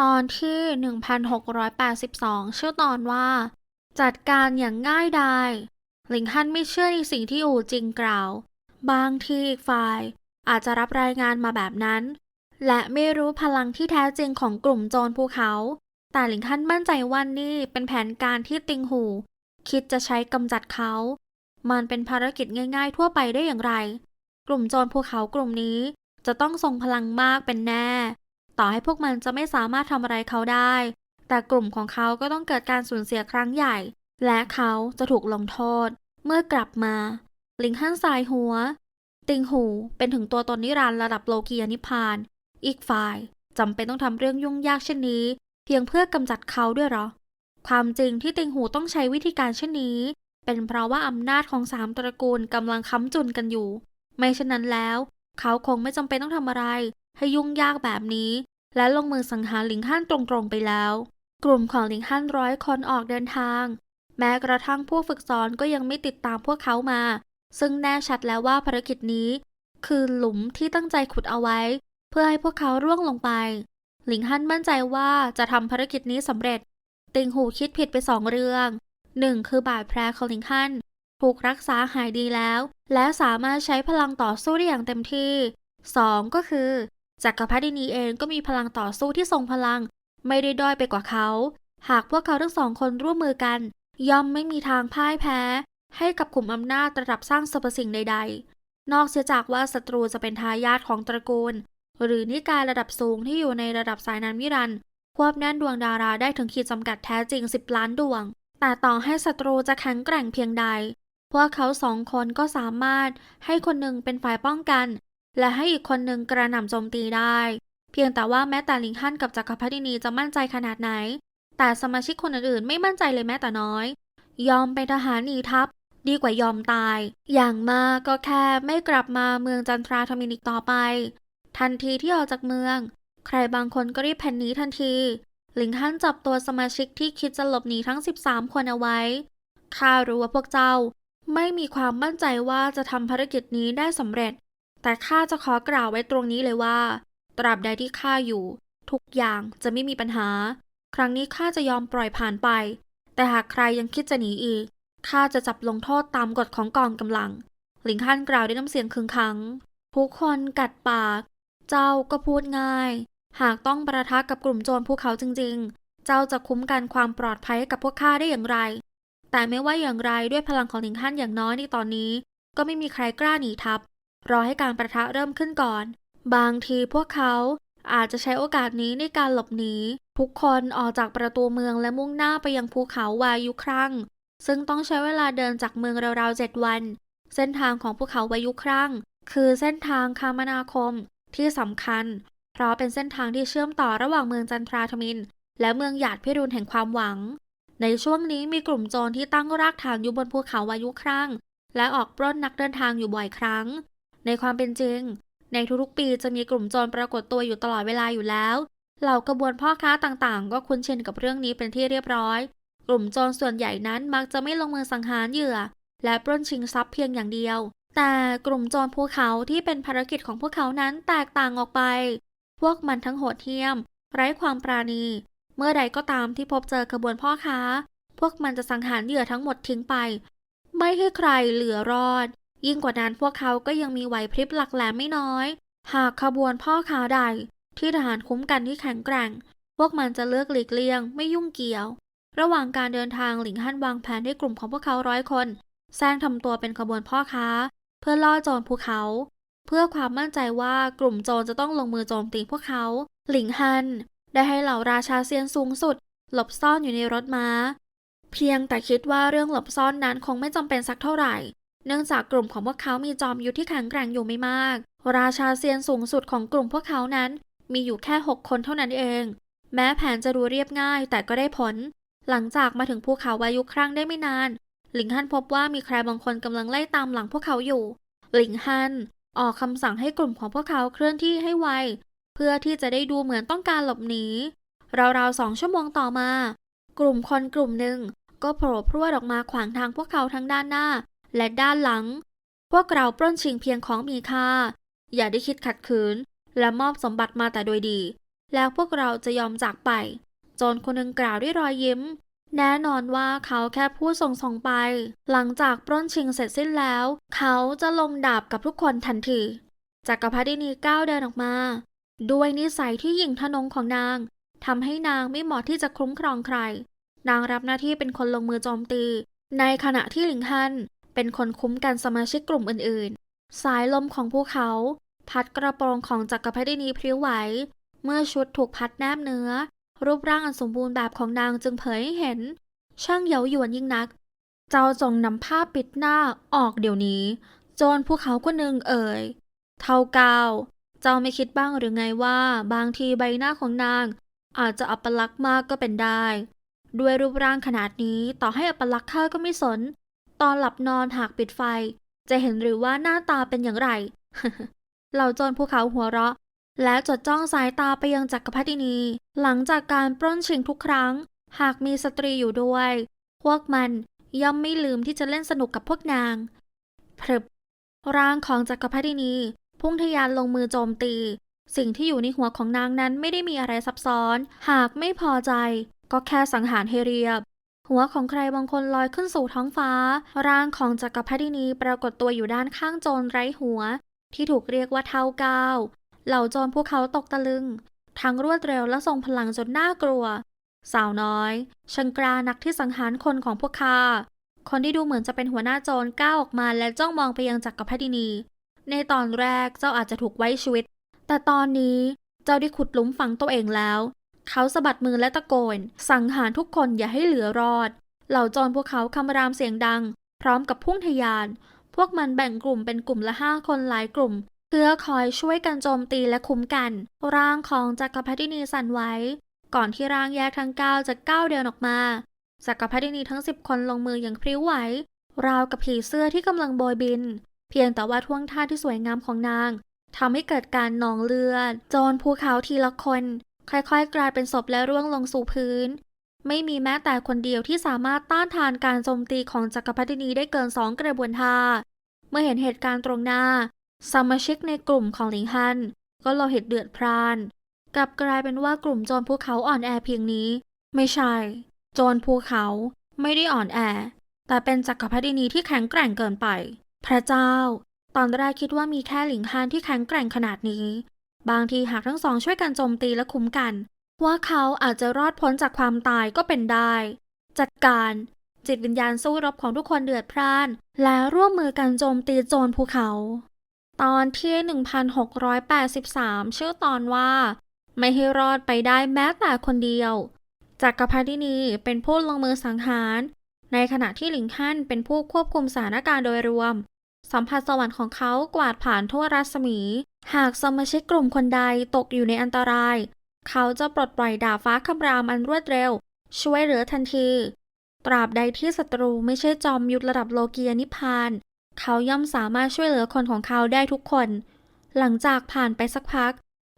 ตอนที่ 1682 ชื่อตอนว่า จัดการอย่างง่ายดายหลิงฮั่นไม่เชื่อในสิ่งที่อู่จริงกล่าว บางทีอีกฝ่ายอาจจะรับรายงานมาแบบนั้น และไม่รู้พลังที่แท้จริงของกลุ่มโจรภูเขา แต่หลิงฮั่นมั่นใจว่านี่เป็นแผนการที่ติงหู คิดจะใช้กำจัดเขา มันเป็นภารกิจง่าย ๆ ทั่วไปได้อย่างไร กลุ่มโจรภูเขากลุ่มนี้จะต้องทรงพลังมากเป็นแน่ ต่อให้พวกมันจะไม่สามารถทำอะไรเขาได้ แต่กลุ่มของเขาก็ต้องเกิดการสูญเสียครั้งใหญ่ และเขาจะถูกลงโทษ เมื่อกลับมา ลิงฮันสายหัว ติงหูเป็นถึงตัวตนนิรันดร์ระดับโลกียนิพาน อีกฝ่ายจำเป็นต้องทำเรื่องยุ่งยากเช่นนี้ เพียงเพื่อกำจัดเขาด้วยหรอ ความจริงที่ติงหูต้องใช้วิธีการเช่นนี้ เป็นเพราะว่าอำนาจของสามตระกูลกำลังค้ำจุนกันอยู่ ไม่เช่นนั้นแล้ว เขาคงไม่จำเป็นต้องทำอะไร ให้ยุ่งยากแบบนี้ และลงมือสังหารหลิงฮั่นตรงๆไปแล้ว กลุ่มของหลิงฮั่นร้อยคนออกเดินทาง แม้กระทั่งผู้ฝึกสอนก็ยังไม่ติดตามพวกเขามา ซึ่งแน่ชัดแล้วว่าภารกิจนี้ คือหลุมที่ตั้งใจขุดเอาไว้ เพื่อให้พวกเขาร่วงลงไป หลิงฮั่นมั่นใจว่าจะทำภารกิจนี้สำเร็จ ติงหูคิดผิดไปสองเรื่องหนึ่งคือบาดแผลของหลิงฮั่นถูกรักษาหายดีแล้ว และสามารถใช้พลังต่อสู้ได้อย่างเต็มที่สองก็คือ จักรพรรดินีเองก็มีพลังต่อสู้ที่ทรงพลัง ไม่ได้ด้อยไปกว่าเขา หากพวกเขาทั้งสองคนร่วมมือกัน ย่อมไม่มีทางพ่ายแพ้ ให้กับกลุ่มอำนาจระดับสร้างสรรพสิ่งใด ๆ นอกเสียจากว่าศัตรูจะเป็นทายาทของตระกูล หรือนิกายระดับสูงที่อยู่ในระดับสายน้ำนิรันควบแน่นดวงดาราได้ถึงขีดจำกัดแท้จริง 10 ล้านดวง แต่ต่อให้ศัตรูจะแข็งแกร่งเพียงใด พวกเขาสองคนก็สามารถให้คนหนึ่งเป็นฝ่ายป้องกัน และให้อีกคนหนึ่งกระหน่ำโจมตีได้ เพียงแต่ว่าแม้แต่ลิงฮั่นกับจักรพรรดินีจะมั่นใจขนาดไหน แต่สมาชิกคนอื่นๆ ไม่มั่นใจเลยแม้แต่น้อย ยอมเป็นทหารหนีทัพ ดีกว่ายอมตาย อย่างมากก็แค่ไม่กลับมาเมืองจันทราธมินิกต่อไป ทันทีที่ออกจากเมือง ใครบางคนก็รีบแผ่นนี้ทันทีหลิงฮั่นจับตัวสมาชิกที่คิดจะหลบหนีทั้ง 13 คนเอาไว้ ข้ารู้ว่าพวกเจ้า ไม่มีความมั่นใจว่าจะทำภารกิจนี้ได้สำเร็จ แต่ข้าจะขอกล่าวไว้ตรงนี้เลยว่า ตราบใดที่ข้าอยู่ ทุกอย่างจะไม่มีปัญหา ครั้งนี้ข้าจะยอมปล่อยผ่านไป แต่หากใครยังคิดจะหนีอีกข้าจะจับลงโทษตามกฎของกองกำลัง หลิงฮั่นกล่าวด้วยน้ำเสียงขึงขังทุกคนกัดปาก เจ้าก็พูดง่าย หากต้องประทะกับกลุ่มโจรภูเขาจริง ๆ เจ้าจะคุ้มกันความปลอดภัยกับพวกข้าได้อย่างไร แต่ไม่ว่าอย่างไรด้วยพลังของหลิงฮั่นอย่างน้อยในตอนนี้ ก็ไม่มีใครกล้าหนีทัพ รอให้การประทะเริ่มขึ้นก่อน บางทีพวกเขาอาจจะใช้โอกาสนี้ในการหลบหนีทุกคนออกจากประตูเมืองและมุ่งหน้าไปยังภูเขาวายุครั่ง ซึ่งต้องใช้เวลาเดินจากเมืองราวๆเจ็ดวัน เส้นทางของภูเขาวายุครั่ง คือเส้นทางคมนาคมที่สำคัญ เพราะเป็นเส้นทางที่เชื่อมต่อระหว่างเมืองจันทราธมิน และเมืองหยาดพิรุณแห่งความหวัง ในช่วงนี้มีกลุ่มโจรที่ตั้งรากฐานอยู่บนภูเขาวายุครั่ง และออกปล้นนักเดินทางอยู่บ่อยครั้ง ในความเป็นจริง ในทุกๆปีจะมีกลุ่มโจรปรากฏตัวอยู่ตลอดเวลาอยู่แล้ว เหล่ากระบวนพ่อค้าต่างๆ ก็คุ้นชินกับเรื่องนี้เป็นที่เรียบร้อย กลุ่มโจรส่วนใหญ่นั้นมักจะไม่ลงมือสังหารเหยื่อ และปล้นชิงทรัพย์เพียงอย่างเดียว แต่กลุ่มโจรภูเขาที่เป็นภารกิจของพวกเขานั้นแตกต่างออกไป พวกมันทั้งโหดเหี้ยม ไร้ความปราณี เมื่อใดก็ตามที่พบเจอกระบวนพ่อค้า พวกมันจะสังหารเหยื่อทั้งหมดทิ้งไป ไม่ให้ใครเหลือรอด ยิ่งกว่านั้นพวกเขาก็ยังมีไหวพริบหลักแหลมไม่น้อย หากขบวนพ่อค้าใดที่ทหารคุ้มกันที่แข็งแกร่ง พวกมันจะเลือกหลีกเลี่ยงไม่ยุ่งเกี่ยว ระหว่างการเดินทางหลิงฮั่นวางแผนให้กลุ่มของพวกเขาร้อยคนแซงทำตัวเป็นขบวนพ่อค้า เพื่อล่อโจรภูเขา เพื่อความมั่นใจว่ากลุ่มโจรจะต้องลงมือโจมตีพวกเขา หลิงฮัน ได้ให้เหล่าราชาเซียนสูงสุด หลบซ่อนอยู่ในรถม้า เพียงแต่คิดว่าเรื่องหลบซ่อนนั้นคงไม่จำเป็นสักเท่าไหร่ เนื่องจากกลุ่มของพวกเขามีจอมยุทธที่แข็งแกร่งอยู่ไม่มาก ราชาเซียนสูงสุดของกลุ่มพวกเขานั้น มีอยู่แค่หกคนเท่านั้นเอง แม้แผนจะดูเรียบง่ายแต่ก็ได้ผล หลังจากมาถึงภูเขาวายุครั้งได้ไม่นาน หลิงฮั่นพบว่ามีใครบางคนกำลังไล่ตามหลังพวกเขาอยู่ หลิงฮั่นออกคำสั่งให้กลุ่มของพวกเขาเคลื่อนที่ให้ไว เพื่อที่จะได้ดูเหมือนต้องการหลบหนี ราวๆสองชั่วโมงต่อมา กลุ่มคนกลุ่มหนึ่งก็โผล่พรวดออกมาขวางทางพวกเขาทั้งด้านหน้า และด้านหลัง พวกเราปล้นชิงเพียงของมีค่า อย่าได้คิดขัดขืน และมอบสมบัติมาแต่โดยดี แล้วพวกเราจะยอมจากไป โจรคนหนึ่งกล่าวด้วยรอยยิ้ม แน่นอนว่าเขาแค่พูดส่งส่งไป หลังจากปล้นชิงเสร็จสิ้นแล้ว เขาจะลงดาบกับทุกคนทันทีจักรพรรดินีก้าวเดินออกมา ด้วยนิสัยที่หยิ่งทะนงของนางทำให้นางไม่เหมาะที่จะคุ้มครองใคร นางรับหน้าที่เป็นคนลงมือโจมตี ในขณะที่หลิงฮัน เป็นคนคุ้มกันสมาชิกกลุ่มอื่นๆ สายลมของภูเขา พัดกระโปรงของจักรพรรดินีพริ้วไหว เมื่อชุดถูกพัดแนบเนื้อ รูปร่างอันสมบูรณ์แบบของนางจึงเผยให้เห็น ช่างเย้ายวนยิ่งนัก เจ้าจงนำผ้าปิดหน้าออกเดี๋ยวนี้ โจรภูเขาคนหนึ่งเอ่ย เท่ากาวเจ้าไม่คิดบ้างหรือไงว่า บางทีใบหน้าของนาง อาจจะอัปลักษณ์มากก็เป็นได้ ด้วยรูปร่างขนาดนี้ต่อให้อัปลักษณ์ข้าก็ไม่สน ตอนหลับนอนหากปิดไฟ จะเห็นหรือว่าหน้าตาเป็นอย่างไร เหล่าโจรภูเขาหัวเราะ และจดจ้องสายตาไปยังจักรพรรดินี หลังจากการปล้นชิงทุกครั้ง หากมีสตรีอยู่ด้วย พวกมันย่อมไม่ลืมที่จะเล่นสนุกกับพวกนางพรึบร่างของจักรพรรดินี พุ่งทะยานลงมือโจมตี สิ่งที่อยู่ในหัวของนางนั้นไม่ได้มีอะไรซับซ้อน หากไม่พอใจ ก็แค่สังหารให้เรียบ หัวของใครบางคนลอยขึ้นสู่ท้องฟ้า ร่างของจักรพรรดินีปรากฏตัวอยู่ด้านข้างโจรไร้หัว ที่ถูกเรียกว่าเท้าก้าวเหล่าโจรพวกเขาตกตะลึง ทั้งรวดเร็วและทรงพลังจนน่ากลัว สาวน้อยช่างกล้านักที่สังหารคนของพวกข้าคนที่ดูเหมือนจะเป็นหัวหน้าโจรก้าวออกมาและจ้องมองไปยังจักรพรรดินี ในตอนแรกเจ้าอาจจะถูกไว้ชีวิต แต่ตอนนี้เจ้าได้ขุดหลุมฝังตัวเองแล้ว เขาสะบัดมือและตะโกน สั่งหารทุกคนอย่าให้เหลือรอด เหล่าโจรพวกเขาคำรามเสียงดัง พร้อมกับพุ่งทะยาน พวกมันแบ่งกลุ่มเป็นกลุ่มละห้าคนหลายกลุ่ม เพื่อคอยช่วยกันโจมตีและคุ้มกัน ร่างของจักรพรรดินีสั่นไหวก่อนที่ร่างแยกทั้งเก้าจะก้าวเดินออกมาจักรพรรดินีทั้งสิบคนลงมืออย่างพริ้วไหว ราวกับผีเสื้อที่กำลังโบยบิน เพียงแต่ว่าท่วงท่าที่สวยงามของนางทำให้เกิดการนองเลือดโจรภูเขาทีละคน ค่อยๆ กลายเป็นศพและร่วงลงสู่พื้น ไม่มีแม้แต่คนเดียวที่สามารถต้านทานการโจมตีของจักรพรรดินีได้เกินสองกระบวนท่า เมื่อเห็นเหตุการณ์ตรงหน้า สมาชิกในกลุ่มของหลิงฮัน ก็โลหิตเดือดพร่านกลับกลายเป็นว่ากลุ่มโจรภูเขาอ่อนแอเพียงนี้ ไม่ใช่ โจรภูเขาไม่ได้อ่อนแอ แต่เป็นจักรพรรดินีที่แข็งแกร่งเกินไป พระเจ้า ตอนแรกคิดว่ามีแค่หลิงฮันที่แข็งแกร่งขนาดนี้ บางทีหากทั้งสองช่วยกันโจมตีและคุ้มกัน ว่าเขาอาจจะรอดพ้นจากความตายก็เป็นได้ จัดการจิตวิญญาณสู้รบของทุกคนเดือดพร่าน และร่วมมือกันโจมตีโจรภูเขา ตอนที่ 1683 ชื่อตอนว่า ไม่ให้รอดไปได้แม้แต่คนเดียว จักรพรรดินีเป็นผู้ลงมือสังหาร ในขณะที่หลิงฮั่นเป็นผู้ควบคุมสถานการณ์โดยรวม สัมผัสสวรรค์ของเขากวาดผ่านทั่วรัศมี หากสมาชิกกลุ่มคนใดตกอยู่ในอันตราย เขาจะปลดปล่อยดาบฟ้าคำรามอันรวดเร็ว ช่วยเหลือทันที ตราบใดที่ศัตรูไม่ใช่จอมยุทธระดับโลกียนิพาน เขาย่อมสามารถช่วยเหลือคนของเขาได้ทุกคน หลังจากผ่านไปสักพัก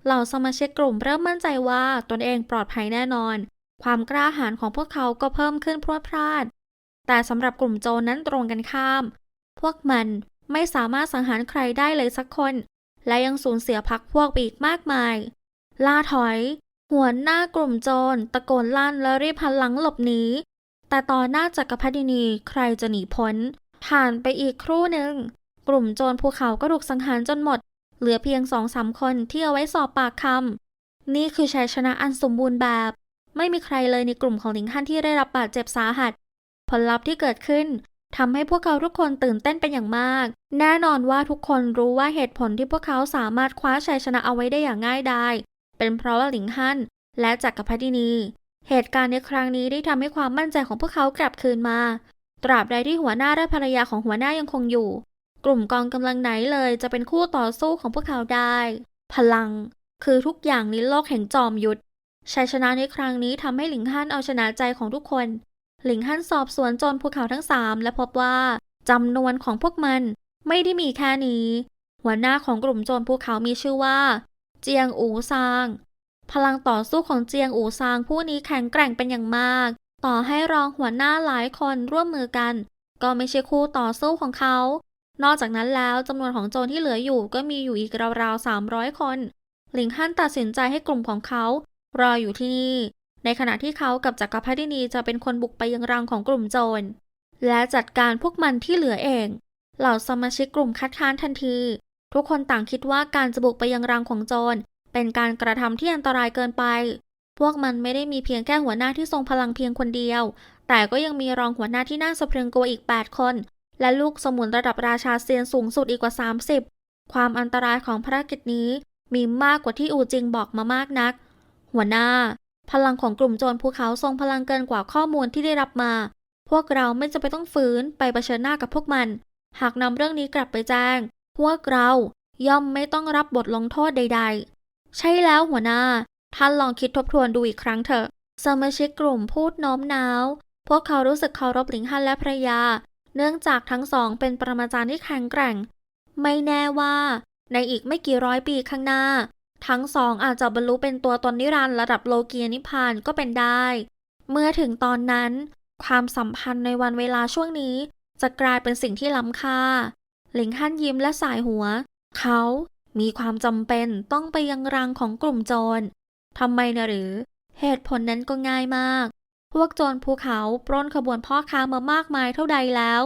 เหล่าสมาชิกกลุ่มเริ่มมั่นใจว่าตนเองปลอดภัยแน่นอน ความกล้าหาญของพวกเขาก็เพิ่มขึ้นพรวดพราด แต่สำหรับกลุ่มโจรนั้นตรงกันข้าม พวกมันไม่สามารถสังหารใครได้เลยสักคน และยังสูญเสียพักพวกไปอีกมากมาย ล่าถอย หัวหน้ากลุ่มโจรตะโกนลั่นและรีบหันหลังหลบหนี แต่ตอนหน้าจักรพรรดินีใครจะหนีพ้น ผ่านไปอีกครู่หนึ่ง กลุ่มโจรภูเขาก็ถูกสังหารจนหมด เหลือเพียงสองสามคนที่เอาไว้สอบปากคำ นี่คือชัยชนะอันสมบูรณ์แบบ ไม่มีใครเลยในกลุ่มของหลิงฮั่นที่ได้รับบาดเจ็บสาหัส ผลลัพธ์ที่เกิดขึ้น ทำให้พวกเขาทุกคนตื่นเต้นเป็นอย่างมาก แน่นอนว่าทุกคนรู้ว่าเหตุผลที่พวกเขาสามารถคว้าชัยชนะเอาไว้ได้อย่างง่ายดายเป็นเพราะว่าหลิงฮั่นและจักรพรรดินี เหตุการณ์ในครั้งนี้ได้ทำให้ความมั่นใจของพวกเขากลับคืนมา ตราบใดที่หัวหน้าและภรรยาของหัวหน้ายังคงอยู่ กลุ่มกองกำลังไหนเลยจะเป็นคู่ต่อสู้ของพวกเขาได้ พลัง คือทุกอย่างในโลกแห่งจอมยุทธชัยชนะในครั้งนี้ทำให้หลิงฮั่นเอาชนะใจของทุกคน หลิงฮั่นสอบสวนโจรภูเขาทั้งสามและพบว่าจำนวนของพวกมันไม่ได้มีแค่นี้ หัวหน้าของกลุ่มโจรภูเขามีชื่อว่า เจียงอูซาง พลังต่อสู้ของเจียงอูซางผู้นี้แข็งแกร่งเป็นอย่างมาก ต่อให้รองหัวหน้าหลายคนร่วมมือกัน ก็ไม่ใช่คู่ต่อสู้ของเขา นอกจากนั้นแล้วจำนวนของโจรที่เหลืออยู่ก็มีอยู่อีกราวๆ300 คน หลิงฮั่นตัดสินใจให้กลุ่มของเขา รออยู่ที่นี่ ในขณะที่เขากับจักรพรรดินีจะเป็นคนบุกไปยังรังของกลุ่มโจร และจัดการพวกมันที่เหลือเอง เหล่าสมาชิกกลุ่มคัดค้านทันที ทุกคนต่างคิดว่าการจะบุกไปยังรังของโจร เป็นการกระทำที่อันตรายเกินไป พวกมันไม่ได้มีเพียงแค่หัวหน้าที่ทรงพลังเพียงคนเดียว แต่ก็ยังมีรองหัวหน้าที่น่าสะพรึงกลัวอีก 8 คน และลูกสมุนระดับราชาเซียนสูงสุดอีกกว่า 30 ความอันตรายของภารกิจนี้มีมากกว่าที่อูจิงบอกมามากนัก หัวหน้า พลังของกลุ่มโจรภูเขาทรงพลังเกินกว่าข้อมูลที่ได้รับมา พวกเราไม่จะไปนต้องฝืนไปเผชิญหน้ากับพวกมัน หากนำเรื่องนี้กลับไปแจ้ง พวกเราย่อมไม่ต้องรับบทลงโทษใด ๆ ใช่แล้วหัวหน้า ท่านลองคิดทบทวนดูอีกครั้งเถอะ สมาชิกกลุ่มพูดโน้มน้าว พวกเขารู้สึกเคารพหลิงฮันและภรรยา เนื่องจากทั้งสองเป็นปรมาจารย์ที่แข็งแกร่ง ไม่แน่ว่า ในอีกไม่กี่ร้อยปีข้างหน้า ทั้งสองอาจจะบรรลุเป็นตัวตนนิรันดร์ระดับโลกียนิพานก็เป็นได้ เมื่อถึงตอนนั้น ความสัมพันธ์ในวันเวลาช่วงนี้ จะกลายเป็นสิ่งที่ล้ำค่า หลิงฮั่นยิ้มและสายหัว เขามีความจำเป็นต้องไปยังรังของกลุ่มโจรทำไมนะหรือ เหตุผลนั้นก็ง่ายมาก พวกโจรภูเขาปล้นขบวนพ่อค้ามามากมายเท่าใดแล้ว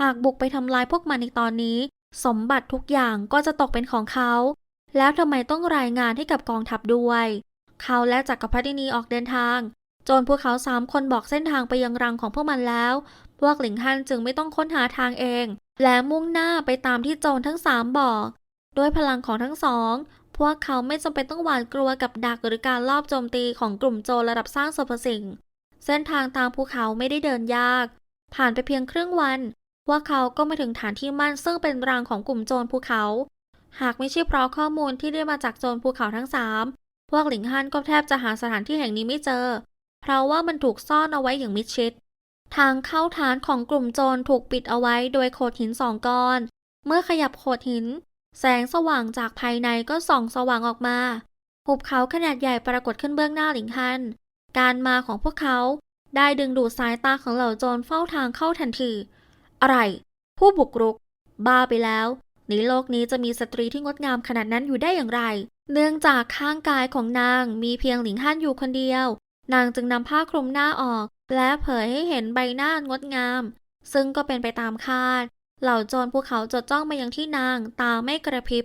หากบุกไปทำลายพวกมันในตอนนี้ สมบัติทุกอย่างก็จะตกเป็นของเขา แล้วทำไมต้องรายงานให้กับกองทัพด้วย เขาและจักรพรรดินีออกเดินทางจรพวกเขาสามคนบอกเส้นทางไปยังรังของพวกมันแล้ว พวกหลิงฮั่นจึงไม่ต้องค้นหาทางเอง และมุ่งหน้าไปตามที่โจรทั้งสามบอก ด้วยพลังของทั้งสอง พวกเขาไม่จำเป็นต้องหวาดกลัวกับดักหรือการลอบโจมตีของกลุ่มโจรระดับสร้างสรรพสิ่ง เส้นทางตามภูเขาไม่ได้เดินยาก ผ่านไปเพียงครึ่งวันพวกเขาก็มาถึงฐานที่มั่นซึ่งเป็นรังของกลุ่มโจรภูเขา หากไม่ใช่เพราะข้อมูลที่ได้มาจากโจรภูเขาทั้งสามพวกหลิงฮั่นก็แทบจะหาสถานที่แห่งนี้ไม่เจอ เพราะว่ามันถูกซ่อนเอาไว้อย่างมิดชิด ทางเข้าฐานของกลุ่มโจรถูกปิดเอาไว้โดยโขดหินสองก้อน เมื่อขยับโขดหิน แสงสว่างจากภายในก็ส่องสว่างออกมา หุบเขาขนาดใหญ่ปรากฏขึ้นเบื้องหน้าหลิงฮันการมาของพวกเขาได้ดึงดูดสายตาของเหล่าโจรเฝ้าทางเข้าทันที อะไร ผู้บุกรุก บ้าไปแล้ว ในโลกนี้จะมีสตรีที่งดงามขนาดนั้นอยู่ได้อย่างไร เนื่องจากข้างกายของนางมีเพียงหลิงฮั่นอยู่คนเดียว นางจึงนำผ้าคลุมหน้าออก และเผยให้เห็นใบหน้างดงาม ซึ่งก็เป็นไปตามคาด เหล่าโจรภูเขาจดจ้องมายังที่นางตาไม่กระพริบ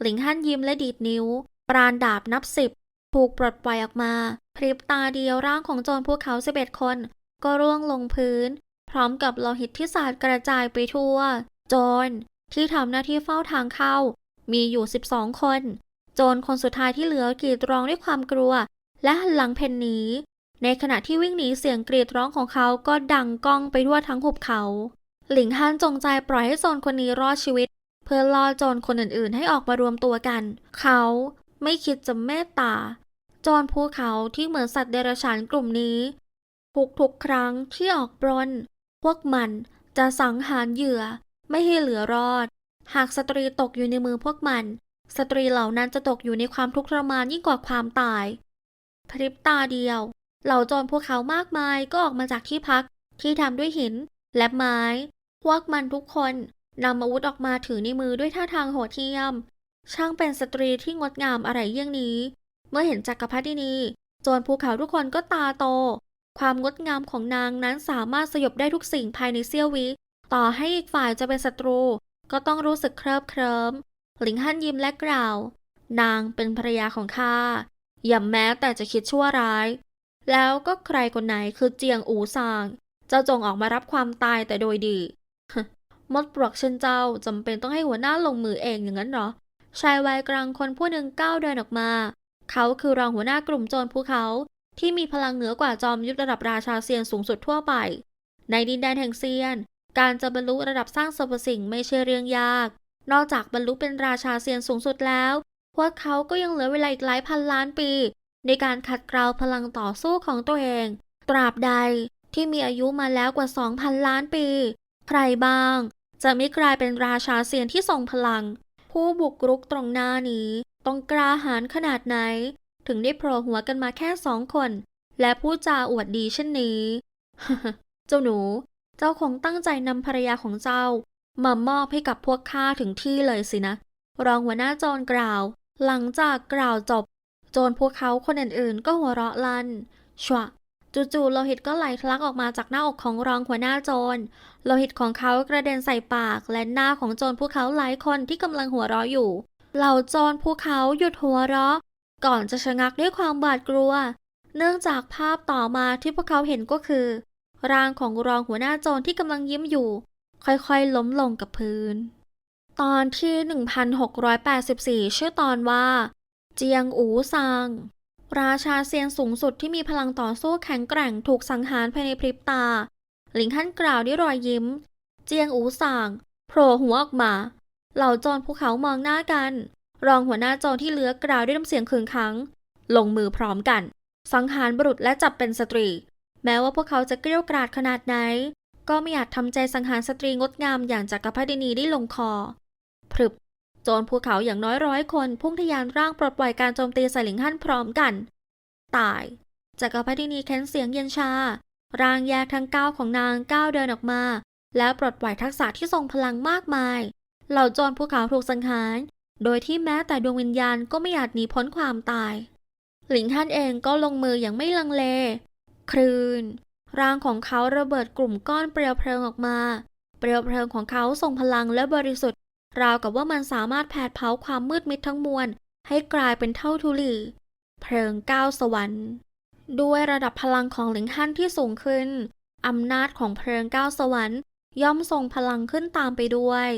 หลิงฮั่นยิ้มและดีดนิ้ว ปราณดาบนับสิบถูกปลดปล่อยออกมาพริบตาเดียวร่างของโจรภูเขาสิบเอ็ดคน ก็ร่วงลงพื้น พร้อมกับโลหิตที่สาดกระจายไปทั่ว โจร ที่ทำหน้าที่เฝ้าทางเข้า มีอยู่ 12 คน โจรคนสุดท้ายที่เหลือกรีดร้องด้วยความกลัว และหันหลังเพ่นหนี ในขณะที่วิ่งหนีเสียงกรีดร้องของเขาก็ดังก้องไปทั่วทั้งหุบเขา หลิงฮันจงใจปล่อยให้โจรคนนี้รอดชีวิต เพื่อล่อโจรคนอื่นๆ ให้ออกมารวมตัวกัน เขาไม่คิดจะเมตตา โจรภูเขาที่เหมือนสัตว์เดรัจฉานกลุ่มนี้ทุกๆครั้งที่ออกปล้นพวกมันจะสังหารเหยื่อ ไม่ให้เหลือรอด หากสตรีตกอยู่ในมือพวกมัน สตรีเหล่านั้นจะตกอยู่ในความทุกข์ทรมานยิ่งกว่าความตาย พริบตาเดียว เหล่าโจรพวกเขามากมายก็ออกมาจากที่พักที่ทำด้วยหินและไม้ พวกมันทุกคนนำอาวุธออกมาถือในมือด้วยท่าทางโหดเหี้ยม ช่างเป็นสตรีที่งดงามอะไรเยี่ยงนี้ เมื่อเห็นจักรพรรดินีโจรภูเขาทุกคนก็ตาโต ความงดงามของนางนั้นสามารถสยบได้ทุกสิ่งภายในเสี้ยววิ ต่อให้อีกฝ่ายจะเป็นศัตรู ก็ต้องรู้สึกเคลิบเคลิ้มหลิงฮั่นยิ้มและกล่าว นางเป็นภรรยาของข้าอย่าแม้แต่จะคิดชั่วร้าย แล้วก็ใครคนไหนคือเจียงอูซาง เจ้าจงออกมารับความตายแต่โดยดีมดปลวกเช่นเจ้าจำเป็นต้องให้หัวหน้าลงมือเองอย่างนั้นหรอ ชายวัยกลางคนผู้หนึ่งก้าวเดินออกมา เขาคือรองหัวหน้ากลุ่มโจรภูเขาที่มีพลังเหนือกว่าจอมยุทธระดับราชาเซียนสูงสุดทั่วไป ในดินแดนแห่งเซียน การจะบรรลุระดับสร้างสรรพสิ่งไม่ใช่เรื่องยาก นอกจากบรรลุเป็นราชาเซียนสูงสุดแล้ว พวกเขาก็ยังเหลือเวลาอีกหลายพันล้านปี ในการขัดเกลาพลังต่อสู้ของตัวเอง ตราบใดที่มีอายุมาแล้วกว่า 2,000 ล้านปี ใครบ้าง จะไม่กลายเป็นราชาเซียนที่ทรงพลัง ผู้บุกรุกตรงหน้านี้ต้องกล้าหาญขนาดไหน ถึงได้โผล่หัวกันมาแค่สองคน และพูดจาอวดดีเช่นนี้ เจ้าหนู เจ้าคงตั้งใจนำภรรยาของเจ้ามามอบให้กับพวกข้าถึงที่เลยสินะ รองหัวหน้าโจรกล่าว หลังจากกล่าวจบ โจรพวกเขาคนอื่นๆ ก็หัวเราะลั่นชวะจู่ๆโลหิตก็ไหลทะลักออกมาจากหน้าอกของรองหัวหน้าโจร โลหิตของเขากระเด็นใส่ปากและหน้าของโจรพวกเขาหลายคนที่กำลังหัวเราะอยู่ เหล่าโจรพวกเขาหยุดหัวเราะ ก่อนจะชะงักด้วยความบาดกลัว เนื่องจากภาพต่อมาที่พวกเขาเห็นก็คือ ร่างของรองหัวหน้าโจรที่กำลังยิ้มอยู่ ค่อยๆล้มลงกับพื้น ตอนที่ 1684 ชื่อตอนว่า เจียงอูซางราชาเซียนสูงสุดที่มีพลังต่อสู้แข็งแกร่งถูกสังหารภายในพริบตา หลิงฮั่นกล่าวด้วยรอยยิ้ม เจียงอูซางโผล่หัวออกมา เหล่าโจรภูเขามองหน้ากัน รองหัวหน้าโจรที่เหลือกล่าวด้วยน้ำเสียงขึงขัง ลงมือพร้อมกัน สังหารบุรุษและจับเป็นสตรี แม้ว่าพวกเขาจะเกลี้ยวกราดขนาดไหน ก็ไม่อาจทำใจสังหารสตรีงดงามอย่างจักรพรรดินีได้ลงคอพรึบโจรภูเขาอย่างน้อยร้อยคนพุ่งทะยานร่างปลดปล่อยการโจมตีใส่หลิงฮั่นพร้อมกัน ตายจักรพรรดินีแค้นเสียงเย็นชา ร่างแยกทั้งก้าวของนางก้าวเดินออกมา แล้วปลดปล่อยทักษะที่ทรงพลังมากมาย เหล่าโจรภูเขาถูกสังหาร โดยที่แม้แต่ดวงวิญญาณก็ไม่อาจหนีพ้นความตาย หลิงฮั่นเองก็ลงมืออย่างไม่ลังเล คลื่นร่างของเขาระเบิดกลุ่มก้อนเปลวเพลิงออกมา เปลวเพลิงของเขาทรงพลังและบริสุทธิ์ ราวกับว่ามันสามารถแผดเผาความมืดมิดทั้งมวล ให้กลายเป็นเท่าทุลีเพลิงก้าวสวรรค์ ด้วยระดับพลังของหลิงฮั่นที่สูงขึ้น อำนาจของเพลิงก้าวสวรรค์ ย่อมทรงพลังขึ้นตามไปด้วย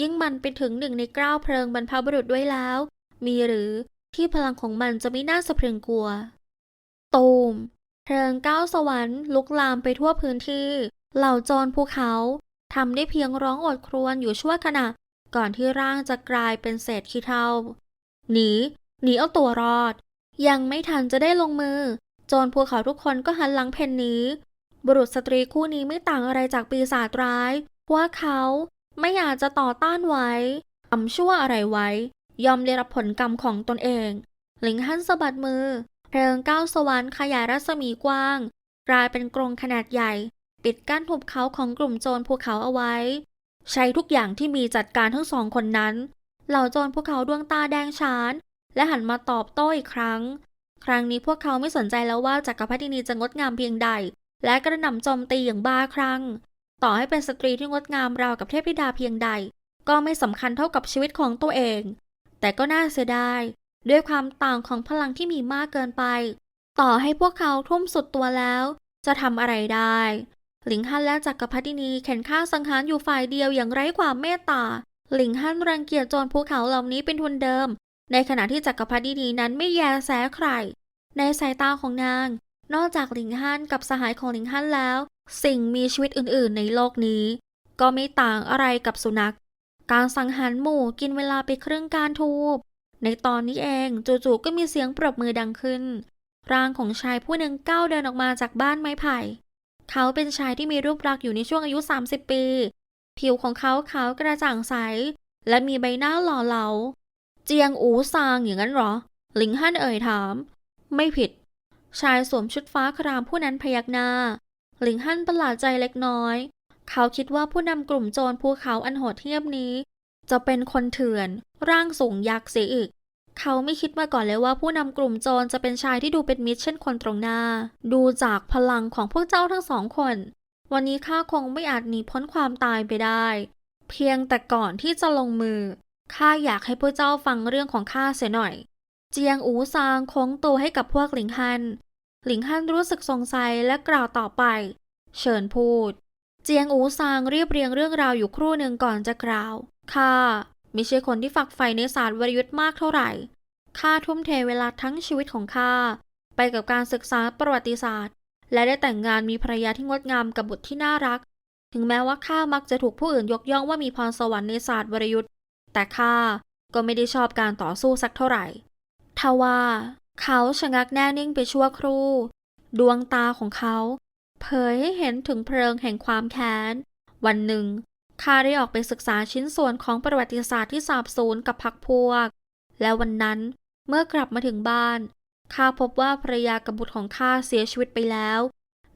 ยิ่งมันไปถึงหนึ่งในเก้าเพลิงบรรพบุรุษด้วยแล้ว มีหรือที่พลังของมันจะไม่น่าสะพรึงกลัว ตูม เพลิงก้าวสวรรค์ลุกลามไปทั่วพื้นที่ เหล่าโจรภูเขาทำได้เพียงร้องอดครวญอยู่ชั่วขณะ ก่อนที่ร่างจะกลายเป็นเศษขี้เถ้าหนีหนีเอาตัวรอด ยังไม่ทันจะได้ลงมือ โจรภูเขาทุกคนก็หันหลังเพนหนีบุรุษสตรีคู่นี้ไม่ต่างอะไรจากปีศาจร้ายว่าเขาไม่อยากจะต่อต้านไว้ทำชั่วอะไรไว้ ยอมได้รับผลกรรมของตนเอง หลิงฮั่นสะบัดมือ เพลิงก้าวสวรรค์ขยายรัศมีกว้าง กลายเป็นกรงขนาดใหญ่ ปิดกั้นหุบเขาของกลุ่มโจรภูเขาเอาไว้ ใช้ทุกอย่างที่มีจัดการทั้งสองคนนั้น เหล่าโจรภูเขาดวงตาแดงฉาน และหันมาตอบโต้อีกครั้ง ครั้งนี้พวกเขาไม่สนใจแล้วว่าจักรพรรดินีจะงดงามเพียงใด และกระหน่ำโจมตีอย่างบ้าคลั่ง ต่อให้เป็นสตรีที่งดงามราวกับเทพธิดาเพียงใด ก็ไม่สำคัญเท่ากับชีวิตของตัวเอง แต่ก็น่าเสียดาย ด้วยความต่างของพลังที่มีมากเกินไป ต่อให้พวกเขาทุ่มสุดตัวแล้ว จะทำอะไรได้ หลิงฮั่นและจักรพรรดินีแข่งข้าสังหารอยู่ฝ่ายเดียวอย่างไร้ความเมตตา หลิงฮั่นรังเกียจโจรภูเขาเหล่านี้เป็นทุนเดิม ในขณะที่จักรพรรดินีนั้นไม่แยแสใคร ในสายตาของนาง นอกจากหลิงฮั่นกับสหายของหลิงฮั่นแล้ว สิ่งมีชีวิตอื่น ๆ ในโลกนี้ ก็ไม่ต่างอะไรกับสุนัข การสังหารหมู่กินเวลาไปครึ่งการทูบ ในตอนนี้เองจู่ๆก็มีเสียงปรบมือดังขึ้น ร่างของชายผู้หนึ่งก้าวเดินออกมาจากบ้านไม้ไผ่ เขาเป็นชายที่มีรูปลักษณ์อยู่ในช่วงอายุ 30 ปี ผิวของเขาขาวกระจ่างใส และมีใบหน้าหล่อเหลา เจียงอูซางอย่างนั้นหรอ หลิงฮั่นเอ่ยถาม ไม่ผิด ชายสวมชุดฟ้าครามผู้นั้นพยักหน้า หลิงฮั่นประหลาดใจเล็กน้อย เขาคิดว่าผู้นำกลุ่มโจรภูเขาอันโหดเหี้ยมนี้จะเป็นคนเถื่อน ร่างสูงยักษ์เสียอีก เขาไม่คิดมาก่อนเลยว่าผู้นำกลุ่มโจรจะเป็นชายที่ดูเป็นมิตรเช่นคนตรงหน้า ดูจากพลังของพวกเจ้าทั้งสองคน วันนี้ข้าคงไม่อาจหนีพ้นความตายไปได้ เพียงแต่ก่อนที่จะลงมือข้าอยากให้พวกเจ้าฟังเรื่องของข้าเสียหน่อย เจียงอูซางโค้งตัวให้กับพวกหลิงฮัน หลิงฮันรู้สึกสงสัยและกล่าวต่อไป เชิญพูด เจียงอูซางเรียบเรียงเรื่องราวอยู่ครู่หนึ่งก่อนจะกล่าวข้า ไม่ใช่คนที่ฝักใฝ่ในศาสตร์วรยุทธ์มากเท่าไหร่ ข้าทุ่มเทเวลาทั้งชีวิตของข้าไปกับการศึกษาประวัติศาสตร์ และได้แต่งงานมีภรรยาที่งดงามกับบุตรที่น่ารัก ถึงแม้ว่าข้ามักจะถูกผู้อื่นยกย่องว่ามีพรสวรรค์ในศาสตร์วรยุทธ์ แต่ข้าก็ไม่ได้ชอบการต่อสู้สักเท่าไหร่ทว่าเขาชะงักแน่นิ่งไปชั่วครู่ ดวงตาของเขา เผยให้เห็นถึงเพลิงแห่งความแค้น วันหนึ่ง ข้าได้ออกไปศึกษาชิ้นส่วนของประวัติศาสตร์ที่สาบสูญกับพักพวก และวันนั้นเมื่อกลับมาถึงบ้านข้าพบว่าภรรยากับบุตรของข้าเสียชีวิตไปแล้ว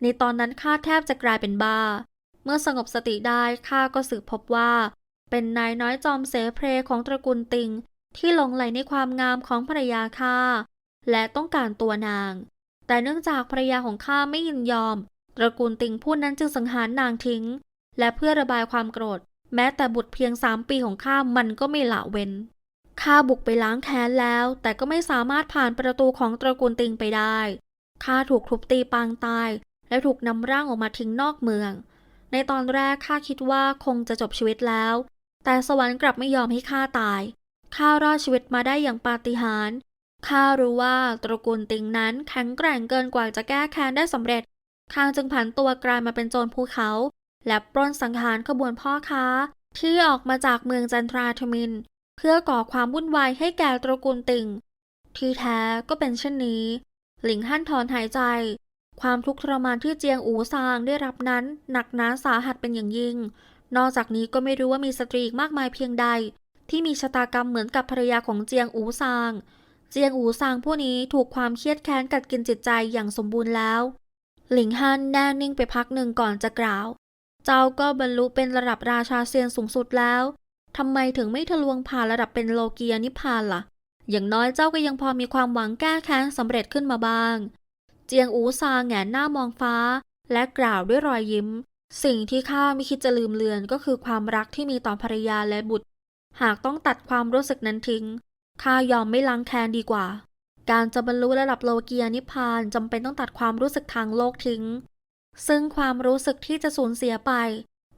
ในตอนนั้นข้าแทบจะกลายเป็นบ้า เมื่อสงบสติได้ข้าก็สืบพบว่า เป็นนายน้อยจอมเสเพลของตระกูลติง ที่หลงไหลในความงามของภรรยาข้าและต้องการตัวนาง แต่เนื่องจากภรรยาของข้าไม่ยินยอม ตระกูลติงผู้นั้นจึงสังหารนางทิ้ง และเพื่อระบายความโกรธ แม้แต่บุตรเพียงสามปีของข้ามันก็ไม่ละเว้นข้าบุกไปล้างแค้นแล้ว แต่ก็ไม่สามารถผ่านประตูของตระกูลติงไปได้ข้าถูกทุบตีปางตาย และถูกนำร่างออกมาทิ้งนอกเมือง ในตอนแรกข้าคิดว่าคงจะจบชีวิตแล้ว แต่สวรรค์กลับไม่ยอมให้ข้าตายข้ารอดชีวิตมาได้อย่างปาฏิหาริย์ข้ารู้ว่าตระกูลติงนั้นแข็งแกร่งเกินกว่าจะแก้แค้นได้สำเร็จข้าจึงผันตัวกลายมาเป็นโจรภูเขา และปล้นสังหารขบวนพ่อค้า ที่ออกมาจากเมืองจันทราทมิน เพื่อก่อความวุ่นวายให้แก่ตระกูลติงที่แท้ก็เป็นเช่นนี้ หลิงฮั่นถอนหายใจ ความทุกข์ทรมานที่เจียงอูซางได้รับนั้นหนักหนาสาหัสเป็นอย่างยิ่ง นอกจากนี้ก็ไม่รู้ว่ามีสตรีอีกมากมายเพียงใด ที่มีชะตากรรมเหมือนกับภรรยาของเจียงอูซางเจียงอูซางผู้นี้ถูกความเครียดแค้นกัดกินจิตใจอย่างสมบูรณ์แล้ว หลิงฮั่นแน่นิ่งไปพักหนึ่งก่อนจะกล่าว เจ้าก็บรรลุเป็นระดับราชาเซียนสูงสุดแล้วทำไมถึงไม่ทะลวงผ่านระดับเป็นโลกียนิพพานล่ะ อย่างน้อยเจ้าก็ยังพอมีความหวังแก้แค้นสำเร็จขึ้นมาบ้าง เจียงอูซางแหงนหน้ามองฟ้า และกล่าวด้วยรอยยิ้ม สิ่งที่ข้าไม่คิดจะลืมเลือนก็คือความรักที่มีต่อภรรยาและบุตร หากต้องตัดความรู้สึกนั้นทิ้งข้ายอมไม่ล้างแค้นดีกว่า การจะบรรลุระดับโลกียนิพพานจำเป็นต้องตัดความรู้สึกทางโลกทิ้ง ซึ่งความรู้สึกที่จะสูญเสียไป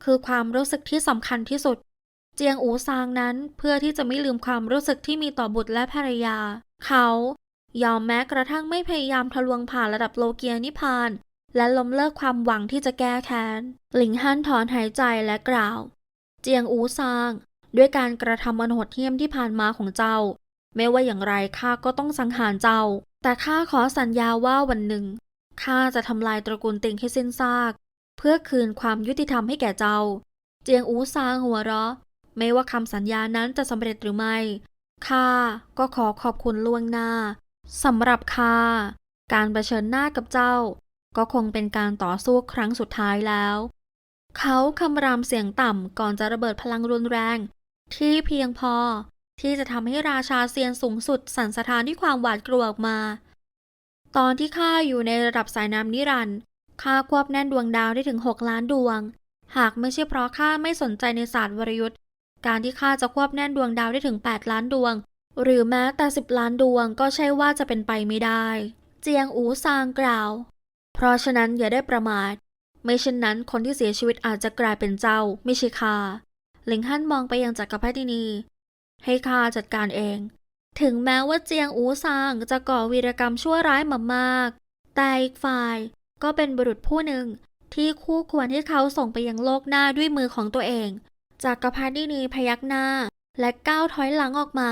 คือความรู้สึกที่สำคัญที่สุด เจียงอูซางนั้นเพื่อที่จะไม่ลืมความรู้สึกที่มีต่อบุตรและภรรยา เขายอมแม้กระทั่งไม่พยายามทะลวงผ่านระดับโลเกียนิพาน และล้มเลิกความหวังที่จะแก้แค้น หลิงฮั่นถอนหายใจและกล่าว เจียงอูซาง ด้วยการกระทำอันโหดเหี้ยมที่ผ่านมาของเจ้า ไม่ว่าอย่างไรข้าก็ต้องสังหารเจ้า แต่ข้าขอสัญญาว่าวันหนึ่ง ข้าจะทำลายตระกูลติงให้สิ้นซาก เพื่อคืนความยุติธรรมให้แก่เจ้า เจียงอูซางหัวเราะ ไม่ว่าคำสัญญานั้นจะสำเร็จหรือไม่ข้าก็ขอขอบคุณล่วงหน้าสำหรับข้าการเผชิญหน้ากับเจ้า ก็คงเป็นการต่อสู้ครั้งสุดท้ายแล้ว เขาคำรามเสียงต่ำก่อนจะระเบิดพลังรุนแรง ที่เพียงพอที่จะทำให้ราชาเซียนสูงสุดสั่นสะท้านด้วยความหวาดกลัวออกมา ตอนที่ข้าอยู่ในระดับสายน้ำนิรันดร์ข้าควบแน่นดวงดาวได้ถึง6ล้านดวง หากไม่ใช่เพราะข้าไม่สนใจในศาสตร์วรยุทธ์การที่ข้าจะควบแน่นดวงดาวได้ถึง 8 ล้านดวง หรือแม้แต่ 10 ล้านดวงก็ใช่ว่าจะเป็นไปไม่ได้ เจียงอูซางกล่าว เพราะฉะนั้นอย่าได้ประมาท ไม่เช่นนั้นคนที่เสียชีวิตอาจจะกลายเป็นเจ้า ไม่ใช่ข้าหลิงฮั่นมองไปยังจักรพรรดินี ให้ข้าจัดการเอง ถึงแม้ว่าเจียงอูซางจะก่อวีรกรรมชั่วร้ายมามาก แต่อีกฝ่ายก็เป็นบุรุษผู้หนึ่งที่คู่ควรให้เขาส่งไปยังโลกหน้าด้วยมือของตัวเองจักรพรรดินีพยักหน้า และก้าวถอยหลังออกมา